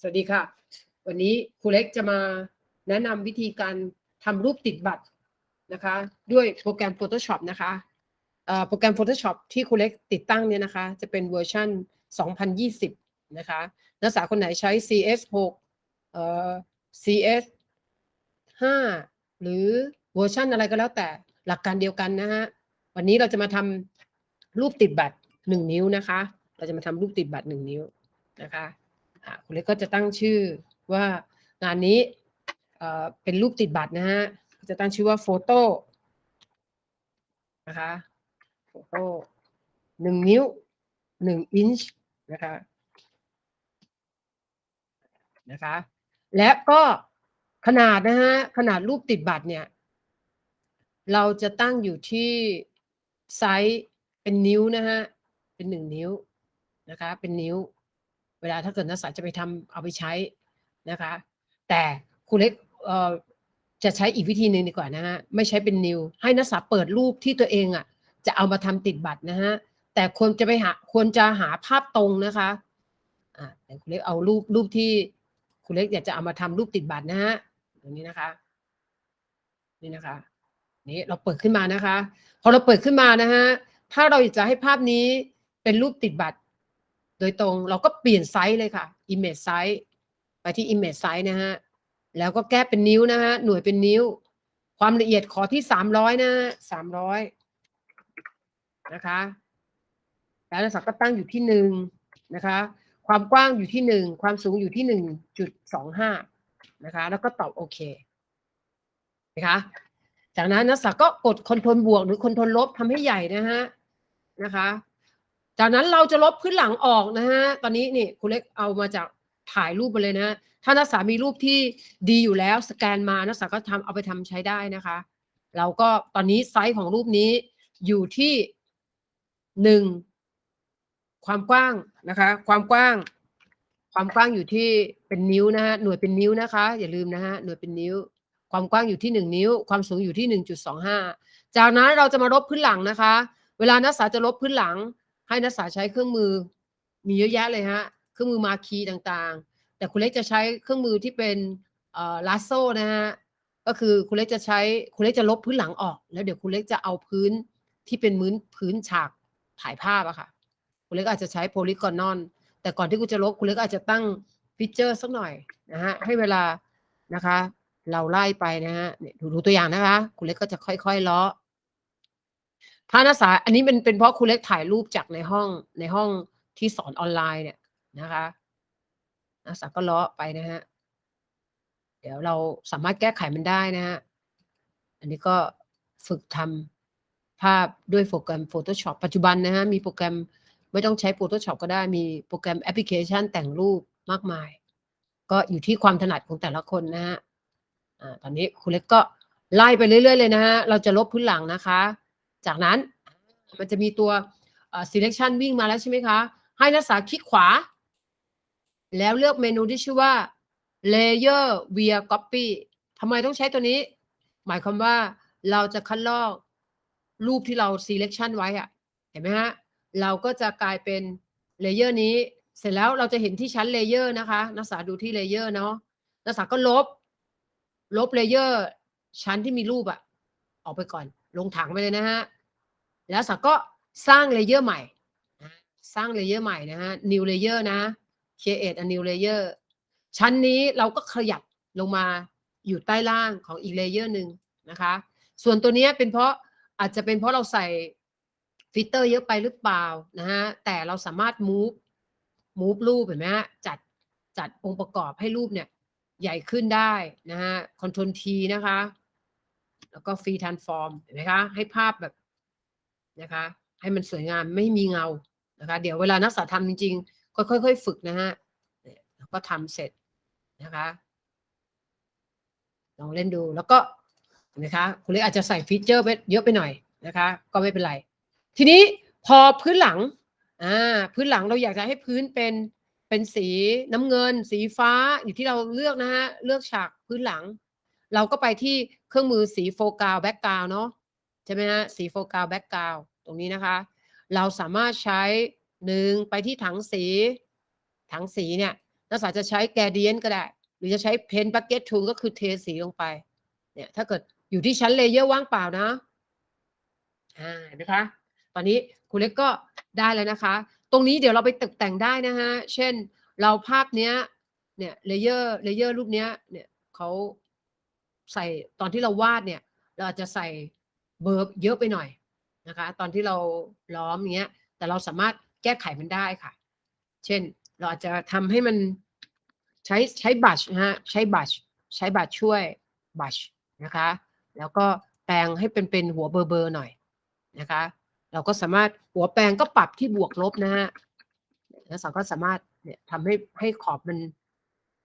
สวัสดีค่ะ วันนี้ครูเล็กจะมาแนะนำวิธีการทำรูปติดบัตรนะคะ ด้วยโปรแกรม Photoshop นะคะโปรแกรม Photoshop ที่ครูเล็กติดตั้งเนี่ยนะคะ จะเป็นเวอร์ชัน2020 นะคะ นักศึกษาคนไหนใช้ CS 6เอ่อ CS 5 หรือเวอร์ชันอะไรก็แล้วแต่หลักการเดียวกันนะฮะ วันนี้เราจะมาทำรูปติดบัตรหนึ่งนิ้วนะคะ เราจะมาทำรูปติดบัตรหนึ่งนิ้วนะคะ คุณเล็กก็จะตั้งชื่อว่างานนี้เป็นรูปติดบัตรนะฮะจะตั้งชื่อว่าโฟโต้นะคะโฟโต้หนึ่งนิ้วหนึ่งอินช์นะคะนะคะและก็ขนาดนะฮะขนาดรูปติดบัตรเนี่ย เราจะตั้งอยู่ที่ไซส์เป็นนิ้วนะฮะเป็นหนึ่งนิ้วนะคะเป็นนิ้ว เวลาถ้าเกิดนักศึกษาจะไปทำเอาไปใช้นะคะ แต่ครูเล็กเอ่อจะใช้อีกวิธีหนึ่งดีกว่านะฮะไม่ใช้เป็นนิ้วให้นักศึกษาเปิดรูปที่ตัวเองอะจะเอามาทำติดบัตรนะฮะแต่ควรจะไปหาควรจะหาภาพตรงนะคะอ่าแต่ครูเล็กเอารูปรูปที่ครูเล็กอยากจะเอามาทำรูปติดบัตรนะฮะตรงนี้นะคะ นี่นะคะนี่เราเปิดขึ้นมานะคะ พอเราเปิดขึ้นมานะฮะถ้าเราอยากจะให้ภาพนี้เป็นรูปติดบัตร โดยตรงเราก็เปลี่ยนไซส์เลยค่ะ image size ไปที่ image size นะฮะ แล้วก็แก้เป็นนิ้วนะฮะ หน่วยเป็นนิ้ว ความละเอียดขอที่สามร้อยนะสามร้อยนะคะ แล้วนักศึกษาก็ตั้งอยู่ที่หนึ่งนะคะ ความกว้างอยู่ที่หนึ่ง ความสูงอยู่ที่หนึ่งจุดสองห้านะคะ แล้วก็ตอบโอเคนะคะจากนั้นนักศึกษาก็กดคอนโทรลบวกหรือคอนโทรลลบทำให้ใหญ่นะฮะนะคะ จากนั้นเราจะลบพื้นหลังออกนะฮะ ตอนนี้นี่ครูเล็กเอามาจากถ่ายรูปมาเลยนะ ถ้านักศึกษามีรูปที่ดีอยู่แล้วสแกนมานักศึกษาก็ทำเอาไปทำใช้ได้นะคะ เราก็ตอนนี้ไซส์ของรูปนี้อยู่ที่หนึ่งความกว้างนะคะ ความกว้าง ความกว้างอยู่ที่เป็นนิ้วนะฮะหน่วยเป็นนิ้วนะคะ อย่าลืมนะฮะหน่วยเป็นนิ้ว ความกว้างอยู่ที่หนึ่งนิ้ว ความสูงอยู่ที่หนึ่งจุดสองห้าจากนั้นเราจะมาลบพื้นหลังนะคะ เวลานักศึกษาจะลบพื้นหลัง ให้นักศึกษาใช้เครื่องมือ มีเยอะแยะเลยฮะเครื่องมือมาคีต่างๆ แต่คุณเล็กจะใช้เครื่องมือที่เป็นลาโซ่นะฮะก็คือคุณเล็กจะใช้คุณเล็กจะลบพื้นหลังออก แล้วเดี๋ยวคุณเล็กจะเอาพื้นที่เป็นพื้นพื้นฉากถ่ายภาพอะค่ะคุณเล็กอาจจะใช้โพลีกอนอนแต่ก่อนที่คุณจะลบคุณเล็กอาจจะตั้งฟีเจอร์สักหน่อยนะฮะให้เวลานะคะ เราไล่ไปนะฮะเนี่ยดูดูตัวอย่างนะคะ คุณเล็กก็จะค่อยๆเลาะ ถ้านักศึกษาอันนี้เป็นเป็นเพราะครูเล็กถ่ายรูปจากในห้องในห้องที่สอนออนไลน์เนี่ยนะคะนักศึกษาก็เลาะไปนะฮะเดี๋ยวเราสามารถแก้ไขมันได้นะฮะอันนี้ก็ฝึกทำภาพด้วยโปรแกรม Photoshop ปัจจุบันนะฮะมีโปรแกรมไม่ต้องใช้ Photoshop ก็ได้มีโปรแกรมแอปพลิเคชันแต่งรูปมากมาย ก็อยู่ที่ความถนัดของแต่ละคนนะฮะอ่าตอนนี้ครูเล็กก็ไล่ไปเรื่อย ๆ เลยนะฮะเราจะลบพื้นหลังนะคะ จากนั้นมันจะมีตัว selection วิ่งมาแล้วใช่ไหมคะ ให้นักศึกษาคลิกขวา แล้วเลือกเมนูที่ชื่อว่า layer via copy ทำไมต้องใช้ตัวนี้ หมายความว่าเราจะคัดลอกรูปที่เรา selection ไว้อะเห็นไหมฮะ เราก็จะกลายเป็นเลเยอร์นี้ เสร็จแล้วเราจะเห็นที่ชั้นเลเยอร์นะคะ นักศึกษาดูที่เลเยอร์เนาะ นักศึกษาก็ลบ ลบเลเยอร์ชั้นที่มีรูปอะออกไปก่อน ลงถังไปเลยนะฮะ แล้วสักก็สร้างเลเยอร์ใหม่สร้างเลเยอร์ใหม่นะฮะ new layer นะ create a new layer ชั้นนี้เราก็ขยับลงมาอยู่ใต้ล่างของอีกเลเยอร์หนึ่งนะคะ ส่วนตัวนี้เป็นเพราะอาจจะเป็นเพราะเราใส่ฟิลเตอร์เยอะไปหรือเปล่านะฮะ แต่เราสามารถ move move รูปเห็นไหมฮะ จัดจัดองค์ประกอบให้รูปเนี่ยใหญ่ขึ้นได้นะฮะ Ctrl T นะคะ แล้วก็ Free Transform เห็นไหมคะ ให้ภาพแบบ นะคะ ให้มันสวยงามไม่มีเงานะคะ เดี๋ยวเวลานักศึกษาทำจริงๆ ค่อยๆฝึกนะฮะเนี่ยแล้วก็ทำเสร็จนะคะลองเล่นดูแล้วก็นไหมคะคุณเล็กอาจจะใส่ฟีเจอร์ไปเยอะไปหน่อยนะคะ ก็ไม่เป็นไร ทีนี้พอพื้นหลังอ่าพื้นหลังเราอยากจะให้พื้นเป็นเป็นสีน้ำเงิน สีฟ้าอยู่ที่เราเลือกนะฮะเลือกฉากพื้นหลัง เราก็ไปที่เครื่องมือสีโฟกัสแบ็กกราวเนาะ ใช่ไหมฮะสีโฟกัสแบ็กกราวตรงนี้นะคะ เราสามารถใช้หนึ่งไปที่ถังสี ถังสีเนี่ยนักศึกษาจะใช้แกเดียนก็ได้ หรือจะใช้เพนบักเก็ตทูก็คือเทสีลงไปเนี่ยถ้าเกิดอยู่ที่ชั้นเลเยอร์ว่างเปล่านะอ่านะคะ ตอนนี้ครูเล็กก็ได้แล้วนะคะ ตรงนี้เดี๋ยวเราไปตกแต่งได้นะฮะ เช่นเราภาพเนี้ยเนี่ยเลเยอร์เลเยอร์รูปเนี้ยเนี่ยเขาใส่ตอนที่เราวาดเนี่ย เราอาจจะใส่ เบอร์เยอะไปหน่อยนะคะ ตอนที่เราล้อมเงี้ย แต่เราสามารถแก้ไขมันได้ค่ะ เช่น เราอาจจะทำให้มันใช้ใช้บัชนะฮะใช้บัชใช้บัชช่วยบัชนะคะ แล้วก็แปลงให้เป็นเป็นหัวเบอร์เบอร์หน่อยนะคะ เราก็สามารถหัวแปลงก็ปรับที่บวกลบนะฮะแล้วเราก็สามารถเนี่ยทำให้ให้ขอบมัน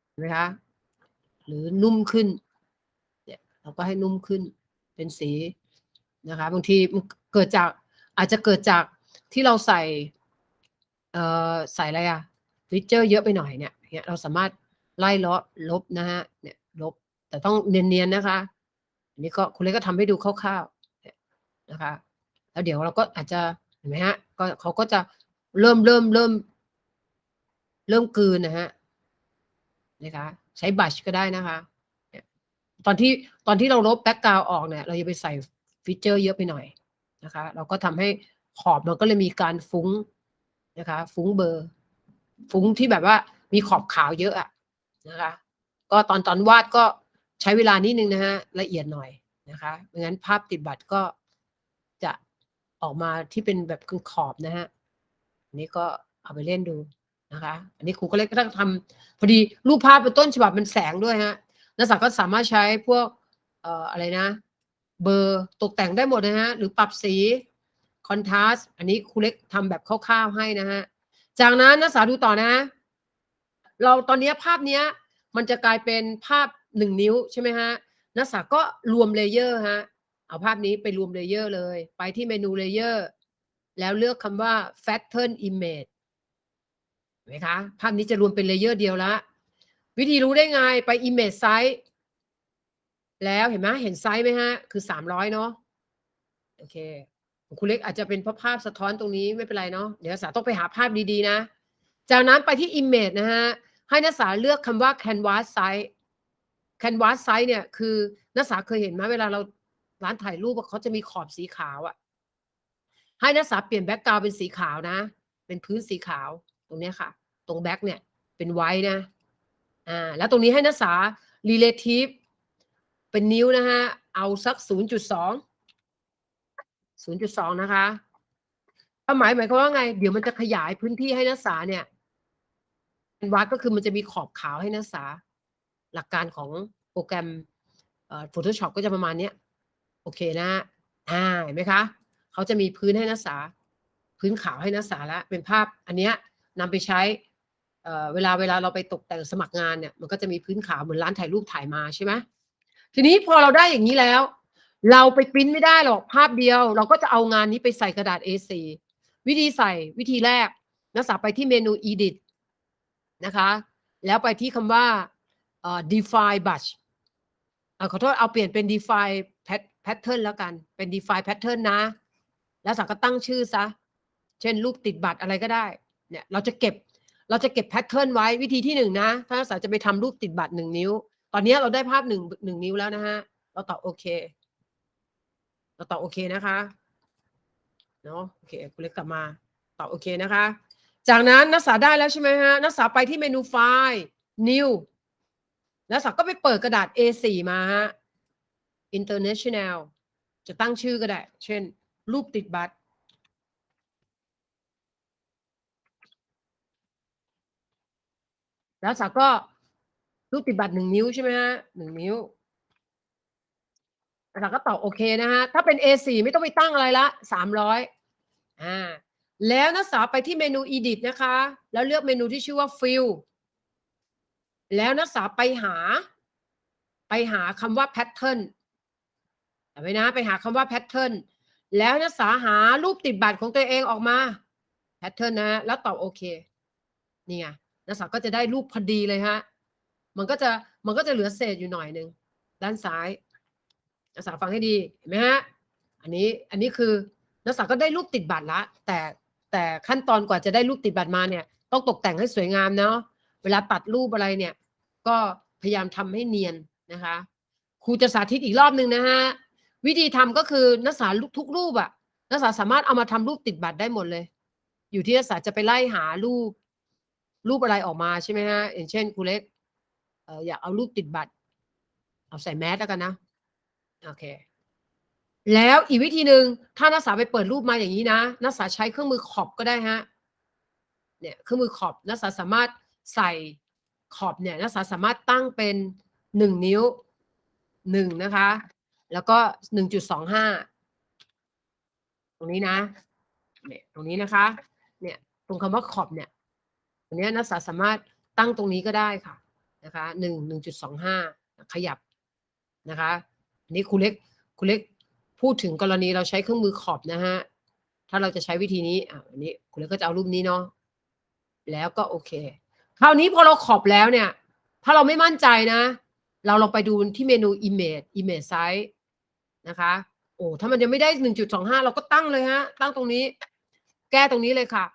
เห็นไหมคะหรือนุ่มขึ้นเนี่ยเราก็ให้นุ่มขึ้นเป็นสี นะคะบางทีเกิดจากอาจจะเกิดจากที่เราใส่เอ่อใส่อะไรอะฟิเจอร์เยอะไปหน่อยเนี่ยเนี่ยเราสามารถไล่เลาะลบนะฮะเนี่ยลบแต่ต้องเนียนๆนะคะอันนี้ก็คุณเล็กก็ทำให้ดูคร่าวๆนะคะ แล้วเดี๋ยวเราก็อาจจะเห็นไหมฮะก็เขาก็จะเริ่มเริ่มเริ่ม เริ่มกืนนะฮะนะคะ ใช้บัชก็ได้นะคะตอนที่ตอนที่เราลบแบ็กกราวออกเนี่ย เราจะไปใส่ ฟีเจอร์เยอะไปหน่อยนะคะ เราก็ทำให้ขอบมันก็เลยมีการฟุ้งนะคะ ฟุ้งเบอร์ ฟุ้งที่แบบว่ามีขอบขาวเยอะอะนะคะ ก็ตอนตอนวาดก็ใช้เวลานิดนึงนะฮะละเอียดหน่อยนะคะไม่งั้นภาพติดบัตรก็จะออกมาที่เป็นแบบขอบนะฮะอันนี้ก็เอาไปเล่นดูนะคะ อันนี้ครูก็เลยก็ต้องทำพอดีรูปภาพเป็นต้นฉบับมันแสงด้วยฮะนักศึกษาก็สามารถใช้พวกเอ่ออะไรนะ เบอร์ตกแต่งได้หมดนะฮะ หรือปรับสีคอนทราสอันนี้ครูเล็กทำแบบคร่าวๆให้นะฮะ จากนั้นนักศึกษาดูต่อนะ เราตอนนี้ภาพเนี้ย มันจะกลายเป็นภาพหนึ่งนิ้วใช่ไหมฮะ นักศึกษาก็รวมเลเยอร์ฮะ เอาภาพนี้ไปรวมเลเยอร์เลย ไปที่เมนูเลเยอร์แล้วเลือกคำว่า pattern image เห็นไหมคะ ภาพนี้จะรวมเป็นเลเยอร์เดียวละ วิธีรู้ได้ไงไป image size แล้วเห็นไหมเห็นไซส์ไหมฮะ คือสามร้อยเนาะโอเคคุณเล็กอาจจะเป็นเพราะภาพสะท้อนตรงนี้ไม่เป็นไรเนาะเดี๋ยวนักศึกษาต้องไปหาภาพดีๆนะ จากนั้นไปที่ image นะฮะ ให้นักศึกษาเลือกคำว่า canvas size canvas size เนี่ยคือนักศึกษาเคยเห็นไหมเวลาเราร้านถ่ายรูปเขาจะมีขอบสีขาวอะให้นักศึกษาเปลี่ยนแบ็กกราวเป็นสีขาวนะ เป็นพื้นสีขาวตรงนี้ค่ะ ตรงแบ็กเนี่ยเป็นไว้นะอ่าแล้วตรงนี้ให้นักศึกษา relative เป็นนิ้วนะฮะ เอาสัก0.2 0.2นะคะความหมายหมายความว่าไง เดี๋ยวมันจะขยายพื้นที่ให้นักศึกษาเนี่ยวัดก็คือมันจะมีขอบขาวให้นักศึกษา หลักการของโปรแกรมเอ่อ Photoshop ก็จะประมาณเนี้ย โอเคนะอ่าเห็นไหมคะ เขาจะมีพื้นให้นักศึกษา พื้นขาวให้นักศึกษาแล้วเป็นภาพอันเนี้ยนำไปใช้เอ่อเวลาเวลาเราไปตกแต่งสมัครงานเนี่ยมันก็จะมีพื้นขาวเหมือนร้านถ่ายรูปถ่ายมาใช่ไหม ทีนี้พอเราได้อย่างนี้แล้ว เราไปปริ้นไม่ได้หรอกภาพเดียว เราก็จะเอางานนี้ไปใส่กระดาษ A4 วิธีใส่วิธีแรก นักศึกษาไปที่เมนู edit นะคะ แล้วไปที่คำว่า define brush อขอโทษเอาเปลี่ยนเป็น define pat- pattern แล้วกัน เป็น define pattern นะ แล้วสักก็ตั้งชื่อซะ เช่นรูปติดบัตรอะไรก็ได้ เนี่ย เราจะเก็บ เราจะเก็บ pattern ไว้วิธีที่หนึ่งนะ ถ้านักศึกษาจะไปทำรูปติดบัตรหนึ่งนิ้ว ตอนนี้เราได้ภาพหนึ่งหนึ่งนิ้วแล้วนะฮะ เราตอบโอเค เราตอบโอเคนะคะ เนาะโอเคคุณเล็กกลับมา ตอบโอเคนะคะ จากนั้นนักศึกษาได้แล้วใช่ไหมฮะนักศึกษาไปที่เมนูไฟล์ new นักศึกษาก็ไปเปิดกระดาษ A4 มาฮะ international จะตั้งชื่อก็ได้ เช่น รูปติดบัตรแล้วสักก็ รูปติดบัตรหนึ่งนิ้วใช่ไหมฮะหนึ่งนิ้วสักก็ตอบโอเคนะฮะ ถ้าเป็น A4 ไม่ต้องไปตั้งอะไรละสามร้อยอ่า แล้วนักศึกษาไปที่เมนู edit นะคะ แล้วเลือกเมนูที่ชื่อว่า fill แล้วนักศึกษาไปหา ไปหาคำว่า pattern จำไว้นะ ไปหาคำว่า pattern แล้วนักศึกษาหารูปติดบัตรของตัวเองออกมา pattern นะ แล้วตอบโอเค นี่ไง นักศึกษาก็จะได้รูปพอดีเลยฮะ มันก็จะมันก็จะเหลือเศษอยู่หน่อยหนึ่งด้านซ้ายนักศึกษาฟังให้ดีเห็นไหมฮะอันนี้อันนี้คือนักศึกษาก็ได้รูปติดบัตรละ แต่แต่ขั้นตอนกว่าจะได้รูปติดบัตรมาเนี่ยต้องตกแต่งให้สวยงามเนาะเวลาตัดรูปอะไรเนี่ย ก็พยายามทำให้เนียนนะคะครูจะสาธิตอีกรอบหนึ่งนะฮะวิธีทำก็คือนักศึกษาทุกรูปอะนักศึกษาสามารถเอามาทำรูปติดบัตรได้หมดเลย อยู่ที่นักศึกษาจะไปไล่หารูปรูปอะไรออกมาใช่ไหมฮะอย่างเช่นครูเล็ก อออยากเอารูปติดบัตร เอาใส่แมสแล้วกันนะ โอเค แล้วอีกวิธีหนึ่งถ้านักศึกษาไปเปิดรูปมาอย่างนี้นะ นักศึกษาใช้เครื่องมือขอบก็ได้ฮะ เนี่ยเครื่องมือขอบนักศึกษาสามารถใส่ขอบเนี่ยนักศึกษาสามารถตั้งเป็นหนึ่งนิ้วหนึ่งนะคะ แล้วก็หนึ่งจุดสองห้าตรงนี้นะเนี่ยตรงนี้นะคะ เนี่ยตรงคำว่าขอบเนี่ยตรงนี้นักศึกษาสามารถตั้งตรงนี้ก็ได้ค่ะ นะคะหนึ่งหนึ่งจุดสองห้าขยับนะคะนนี้ครูเล็กครูเล็กพูดถึงกรณีเราใช้เครื่องมือขอบนะฮะถ้าเราจะใช้วิธีนี้อะอันนี้ครูเล็กก็จะเอารูปนี้เนาะแล้วก็โอเค คราวนี้พอเราขอบแล้วเนี่ย ถ้าเราไม่มั่นใจนะ เราลองไปดูที่เมนู image image size นะคะโอ้ถ้ามันยังไม่ได้1.25เราก็ตั้งเลยฮะตั้งตรงนี้ แก้ตรงนี้เลยค่ะ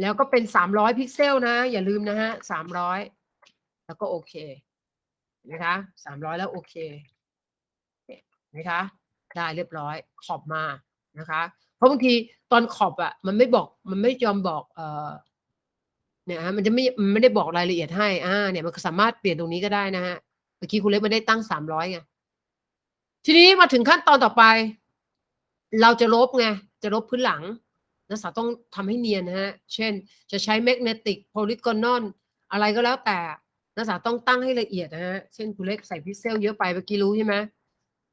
แล้วก็เป็น300พิกเซลนะ อย่าลืมนะฮะ300แล้วก็โอเคนะคะ300แล้วโอเคนไหมคะได้เรียบร้อยขอบมานะคะ เพราะบางทีตอนขอบอะมันไม่บอกมันไม่ยอมบอกเออเนี่ยฮะมันจะไม่มันไม่ได้บอกรายละเอียดให้อ่าเนี่ยมันสามารถเปลี่ยนตรงนี้ก็ได้นะฮะเมื่อกี้คุณเล็กไม่ได้ตั้งสามร้อยไงทีนี้มาถึงขั้นตอนต่อไป เราจะลบไงจะลบพื้นหลัง นักศึกษาต้องทำให้เนียนนะฮะ เช่น จะใช้แมกเนติกโพลิกอนอนอะไรก็แล้วแต่นักศึกษาต้องตั้งให้ละเอียดนะฮะ เช่นคุณเล็กใส่พิกเซลเยอะไปเมื่อกี้รู้ใช่ไหม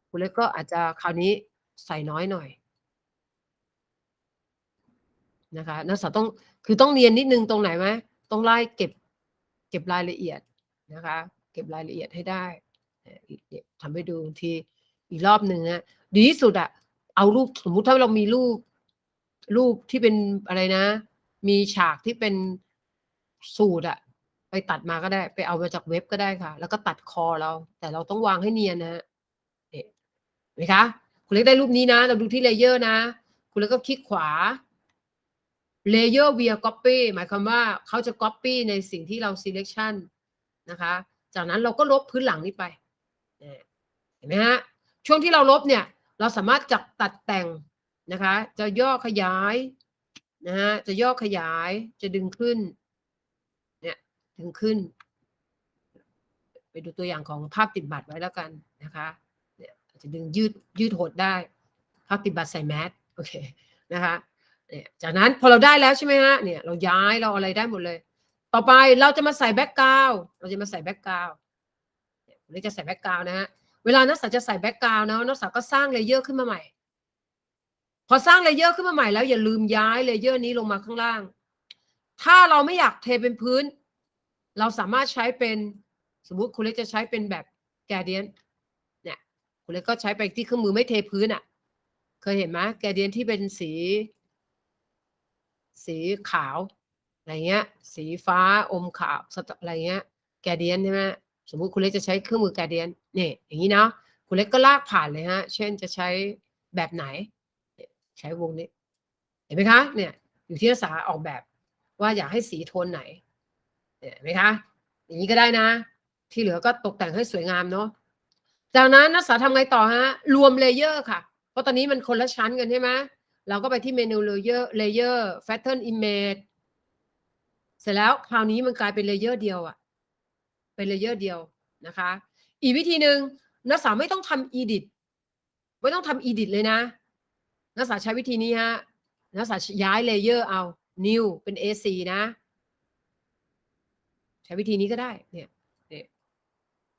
คุณเล็กก็อาจจะคราวนี้ใส่น้อยหน่อยนะคะนักศึกษาต้องคือต้องเนียนนิดนึงตรงไหนไหมต้องไล่เก็บเก็บรายละเอียดนะคะ เก็บรายละเอียดให้ได้ทำให้ดูทีอีกรอบหนึ่งนะดีที่สุดอะเอารูปสมมุติถ้าเรามีรูป รูปที่เป็นอะไรนะ มีฉากที่เป็นสูตรอะไปตัดมาก็ได้ ไปเอามาจากเว็บก็ได้ค่ะ แล้วก็ตัดคอเรา แต่เราต้องวางให้เนียนนะเห็นไหมคะคุณเล็กได้รูปนี้นะ เราดูที่เลเยอร์นะ คุณเล็กก็คลิกขวา layer via copy หมายความว่าเขาจะ copy ในสิ่งที่เรา selection นะคะ จากนั้นเราก็ลบพื้นหลังนี้ไป เห็นไหมฮะ ช่วงที่เราลบเนี่ย เราสามารถจับตัดแต่ง นะคะ จะย่อขยายนะฮะจะย่อขยายจะดึงขึ้นเนี่ยดึงขึ้น ไปดูตัวอย่างของภาพติดบัตรไว้แล้วกันนะคะเนี่ยจะดึงยืดยืดหดได้ ภาพติดบัตรใส่แมสโอเคนะคะเนี่ยจากนั้นพอเราได้แล้วใช่ไหมฮะเนี่ยเราย้ายเราอะไรได้หมดเลย ต่อไปเราจะมาใส่แบ็กกราวเราจะมาใส่แบ็กกราวเราจะใส่แบ็กกราวนะฮะเวลานักศึกษาจะใส่แบ็กกราวนะนักศึกษาก็สร้างเลเยอร์ขึ้นมาใหม่ พอสร้างเลเยอร์ขึ้นมาใหม่แล้วอย่าลืมย้ายเลเยอร์นี้ลงมาข้างล่าง ถ้าเราไม่อยากเทเป็นพื้น เราสามารถใช้เป็นสมมุติคุณเล็กจะใช้เป็นแบบแกเดียนเนี่ยคุณเล็กก็ใช้ไปที่เครื่องมือไม่เทพื้นอะ เคยเห็นไหมแกเดียนที่เป็นสี สีขาวอะไรเงี้ย สีฟ้าอมขาวอะไรเงี้ย แกเดียนใช่ไหมสมมุติคุณเล็กจะใช้เครื่องมือแกเดียนเนี่ยอย่างนี้เนาะคุณเล็กก็ลากผ่านเลยฮะ เช่นจะใช้แบบไหน ใช้วงนี้ เห็นไหมคะเนี่ยอยู่ที่นักศึกษาออกแบบว่าอยากให้สีโทนไหนเห็นไหมคะ อย่างนี้ก็ได้นะ ที่เหลือก็ตกแต่งให้สวยงามเนาะจากนั้นนักศึกษาทำไงต่อฮะรวมเลเยอร์ค่ะ เพราะตอนนี้มันคนละชั้นกันใช่ไหมเราก็ไปที่เมนู layer layer pattern image เสร็จแล้วคราวนี้มันกลายเป็นเลเยอร์เดียวอะเป็นเลเยอร์เดียวนะคะ อีกวิธีหนึ่งนักศึกษาไม่ต้องทำ edit ไม่ต้องทำ edit เลยนะ นักศึกษาใช้วิธีนี้ฮะนักศึกษาย้ายเลเยอร์เอา new เป็น A4 นะ ใช้วิธีนี้ก็ได้ เนี่ยนี่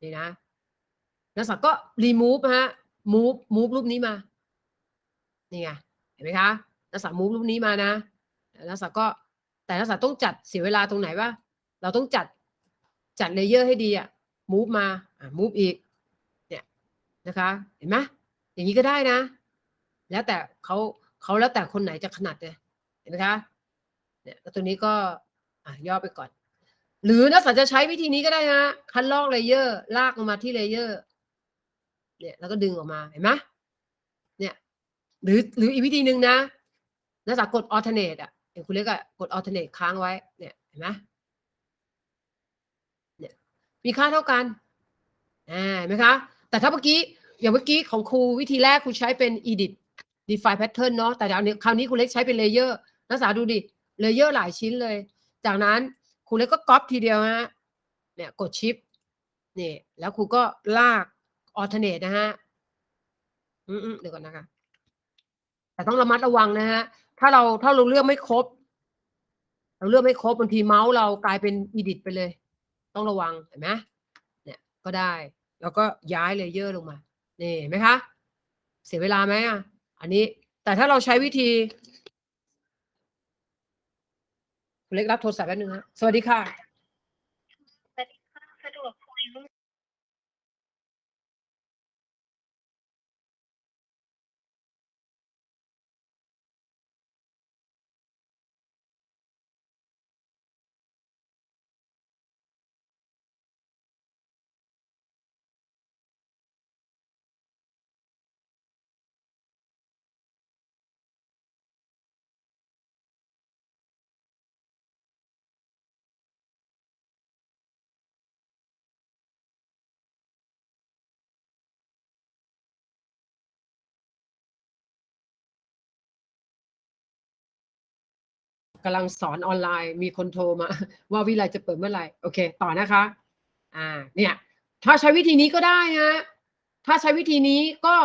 นี่นะ นักศึกษาก็ remove ฮะ move move รูปนี้มา นี่ไง เห็นไหมคะ นักศึกษา move รูปนี้มานะ นักศึกษาก็ แต่นักศึกษาต้องจัดเสียเวลาตรงไหนวะ เราต้องจัด จัดเลเยอร์ให้ดีอะ move มา อ่า move อีก เนี่ย นะคะ เห็นไหมอย่างนี้ก็ได้นะ แล้วแต่เขาเขาแล้วแต่คนไหนจะถนัดเลยเห็นไหมคะเนี่ยแล้วตัวนี้ก็อะย่อไปก่อน หรือนักศึกษาจะใช้วิธีนี้ก็ได้นะคัดลอกเลเยอร์ลากลงมาที่เลเยอร์เนี่ยแล้วก็ดึงออกมาเห็นไหมเนี่ยหรือหรืออีกวิธีหนึ่งนะนักศึกษากด alternate อะเนี่ยคุณเล็กอะกด alternate ค้างไว้เนี่ยเห็นไหมเนี่ยมีค่าเท่ากันอ่าเห็นไหมคะ แต่ถ้าเมื่อกี้อย่างเมื่อกี้ของครูวิธีแรกครูใช้เป็น edit define pattern เนาะแต่เอาเนี้คราวนี้คุณเล็กใช้เป็น layer นักศึกษาดูดิ layer หลายชิ้นเลย จากนั้นครูเล็กก็ก๊อปทีเดียวฮะเนี่ยกดชิปนี่แล้วครูก็ลาก alternate นะฮะอืมเดี๋ยวก่อนนะคะ แต่ต้องระมัดระวังนะฮะ ถ้าเราถ้าเราเลือกไม่ครบ เราเลือกไม่ครบบางทีเมาส์เรากลายเป็นอีดิทไปเลย ต้องระวังเห็นไหมเนี่ยก็ได้ แล้วก็ย้ายเลเยอร์ลงมา นี่เห็นไหมคะ เสียเวลาไหมอะ อันนี้แต่ถ้าเราใช้วิธีคุณเล็กรับโทรศัพท์แป๊บนึงฮะสวัสดีค่ะ กำลังสอนออนไลน์ มีคนโทรมา ว่าวิไลจะเปิดเมื่อไหร่โอเค ต่อนะคะ อ่าเนี่ยถ้าใช้วิธีนี้ก็ได้ฮะถ้าใช้วิธีนี้ก็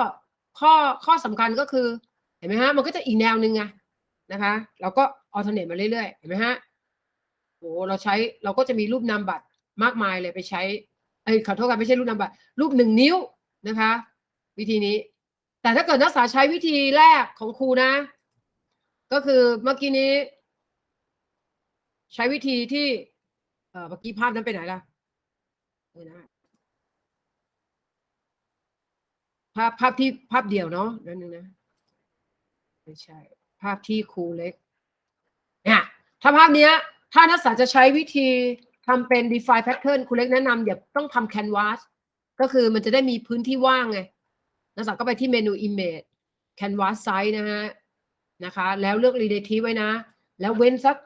ข้อข้อสำคัญก็คือ เห็นไหมฮะ มันก็จะอีกแนวหนึ่งไงนะคะ เราก็อัลเทอร์เนทมาเรื่อยๆเห็นไหมฮะโอ้เราใช้เราก็จะมีรูปนามบัตรมากมายเลยไปใช้เอ้ยขอโทษกันไม่ใช่รูปนามบัตรรูปหนึ่งนิ้วนะคะ วิธีนี้ แต่ถ้าเกิดนักศึกษาใช้วิธีแรกของครูนะ ก็คือเมื่อกี้นี้ ใช้วิธีที่ เอ่อเมื่อกี้ภาพนั้นไปไหนล่ะนะภาพภาพที่ภาพเดียวเนาะนั่นนึงนะไม่ใช่ ภาพที่ครูเล็กเนี่ยถ้าภาพเนี้ย ถ้านักศึกษาจะใช้วิธีทำเป็น define pattern ครูเล็กแนะนำอย่าต้องทำ canvas ก็คือมันจะได้มีพื้นที่ว่างไง นักศึกษาก็ไปที่เมนู image canvas size นะฮะนะคะ แล้วเลือก relative ไว้นะ แล้วเว้นสัก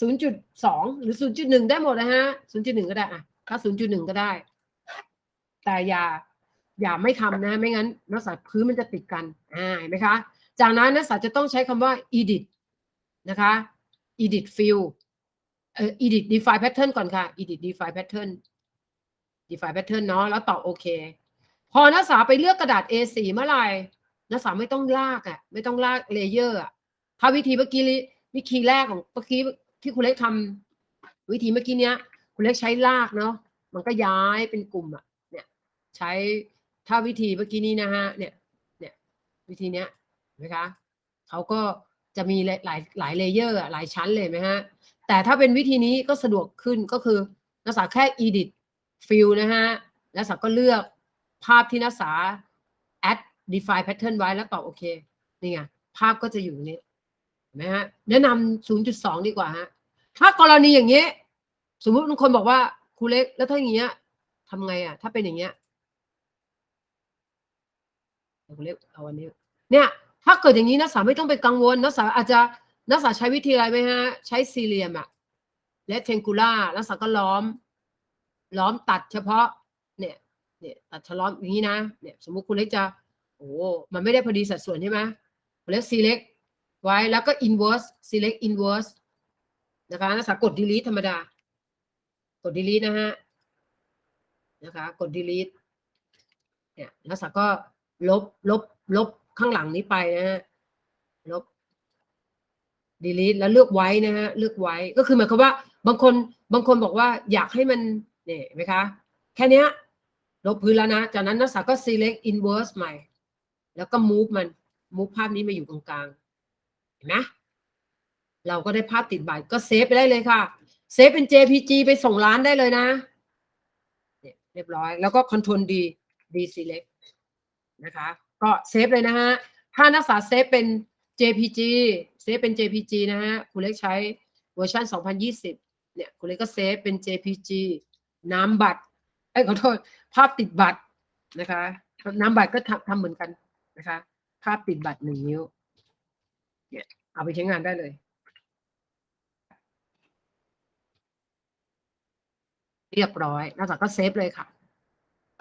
0.2 หรือ 0.1 ได้หมดนะฮะ 0.1 ก็ได้อะถ้า 0.1 ก็ได้ แต่อย่าอย่าไม่ทำนะ ไม่งั้นนักศึกษาพื้นมันจะติดกันอ่าเห็นไหมคะ จากนั้นนักศึกษาจะต้องใช้คำว่า edit นะคะ edit field เอ่อ edit define pattern ก่อนค่ะ edit define pattern define pattern เนาะแล้วตอบโอเค พอนักศึกษาไปเลือกกระดาษ A4 เมื่อไหร่นักศึกษาไม่ต้องลากอะไม่ต้องลากเลเยอร์อะถ้าวิธีเมื่อกี้นี้วิธีแรกของเมื่อกี้ ที่คุณเล็กทำวิธีเมื่อกี้เนี้ย คุณเล็กใช้ลากเนาะมันก็ย้ายเป็นกลุ่มอะเนี่ยใช้ถ้าวิธีเมื่อกี้นี้นะฮะเนี่ยเนี่ยวิธีเนี้ยเห็นไหมคะเขาก็จะมีหลายหลายเลเยอร์อะหลายชั้นเลยไหมฮะแต่ถ้าเป็นวิธีนี้ก็สะดวกขึ้นก็คือนักศึกษาแค่ edit fill นะฮะแล้วนักศึกษาก็เลือกภาพที่นักศึกษา add define pattern ไว้แล้วตอบโอเคนี่ไงภาพก็จะอยู่นี้เห็นไหมฮะแนะนำ0.2 ดีกว่าฮะ ถ้ากรณีอย่างเงี้ยสมมุติบางคนบอกว่าครูเล็กแล้วถ้าอย่างเงี้ยทำไงอะ ถ้าเป็นอย่างเงี้ยครูเล็กเอาอันนี้ เนี่ย ถ้าเกิดอย่างนี้นักศึกษาไม่ต้องไปกังวลนักศึกษาอาจจะนักศึกษาใช้วิธีอะไรไหมฮะ ใช้สี่เหลี่ยมอะและเทงกูล่านักศึกษาก็ล้อม ล้อมตัดเฉพาะ เนี่ย เนี่ยตัดเฉล้อมอย่างนี้นะเนี่ยสมมุติคุณเล็กจะโอ้มันไม่ได้พอดีสัดส่วนใช่ไหมคุณเล็ก select ไว้แล้วก็ inverse select inverse นะคะนักศึกษากด delete ธรรมดา กด delete นะฮะนะคะกด delete เนี่ยนักศึกษาก็ลบลบลบข้างหลังนี้ไปนะฮะลบ delete แล้วเลือกไว้นะฮะเลือกไว้ก็คือหมายความว่าบางคนบางคนบอกว่าอยากให้มันเนี่ยเห็นไหมคะ แค่นี้ลบพื้นแล้วนะ จากนั้นนักศึกษาก็ select inverse ใหม่ แล้วก็ move มัน move ภาพนี้มาอยู่ตรงกลางเห็นไหม เราก็ได้ภาพติดบัตรก็เซฟไปได้เลยค่ะ เซฟเป็น JPG ไปส่งร้านได้เลยนะเนี่ยเรียบร้อย แล้วก็ Control D D select นะคะ ก็เซฟเลยนะฮะ ถ้านักศึกษาเซฟเป็น JPG เซฟเป็น JPG นะฮะคุณเล็กใช้เวอร์ชัน2020 เนี่ยคุณเล็กก็เซฟเป็น JPG น้ำบัตรเอ้ยขอโทษ ภาพติดบัตรนะคะน้ำบัตรก็ทำทำเหมือนกันนะคะ ภาพติดบัตรหนึ่งนิ้ว เนี่ยเอาไปใช้งานได้เลย เรียบร้อยนักศึกษาก็เซฟเลยค่ะ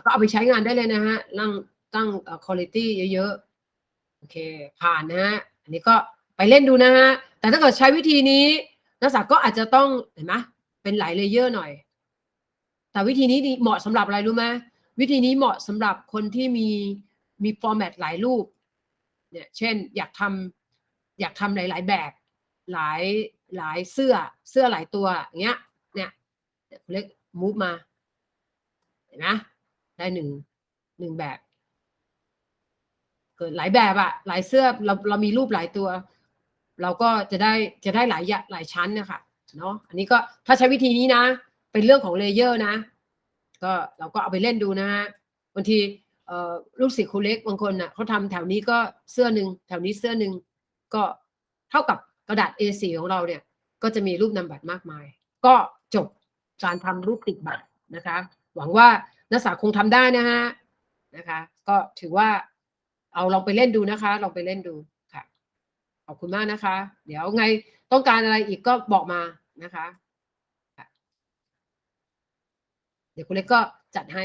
ก็เอาไปใช้งานได้เลยนะฮะตั้งตั้งเอ่อ quality เยอะๆ โอเค ผ่านนะฮะ อันนี้ก็ไปเล่นดูนะฮะ แต่ถ้าเกิดใช้วิธีนี้ นักศึกษาก็อาจจะต้องเห็นไหมเป็นหลายเลเยอร์หน่อย แต่วิธีนี้ดีเหมาะสำหรับอะไรรู้ไหมวิธีนี้เหมาะสำหรับคนที่มีมีฟอร์แมตหลายรูป เนี่ย เช่น อยากทำอยากทำหลาย ๆ แบบ หลายหลายเสื้อเสื้อหลายตัวอย่างเงี้ย เนี่ยเนี่ยคุณเล็ก มูฟมา เห็นไหมได้หนึ่งหนึ่งแบบ เกิดหลายแบบอะหลายเสื้อเราเรามีรูปหลายตัว เราก็จะได้จะได้หลายยะหลายชั้นนะคะเนาะอันนี้ก็ถ้าใช้วิธีนี้นะ เป็นเรื่องของเลเยอร์นะ ก็เราก็เอาไปเล่นดูนะฮะบางทีลูกศิษย์ครูเล็กบางคนน่ะเขาทำแถวนี้ก็เสื้อหนึ่งแถวนี้เสื้อหนึ่งก็เท่ากับกระดาษ A4 ของเราเนี่ย ก็จะมีรูปนามบัตรมากมาย ก็จบ การทำรูปติดบัตรนะคะ หวังว่านักศึกษาคงทำได้นะฮะนะคะ ก็ถือว่าเอาลองไปเล่นดูนะคะลองไปเล่นดูค่ะขอบคุณมากนะคะ เดี๋ยวไงต้องการอะไรอีกก็บอกมานะคะคะเดี๋ยวคุณเล็กก็จัดให้